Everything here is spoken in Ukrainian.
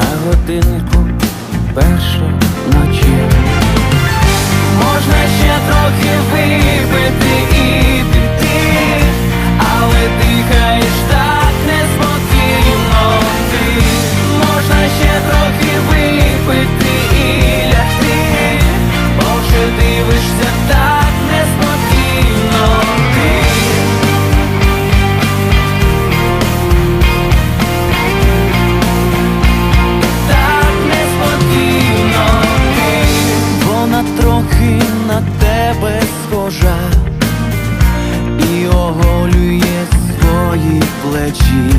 на годинку першої ночі. Оголює свої плечі.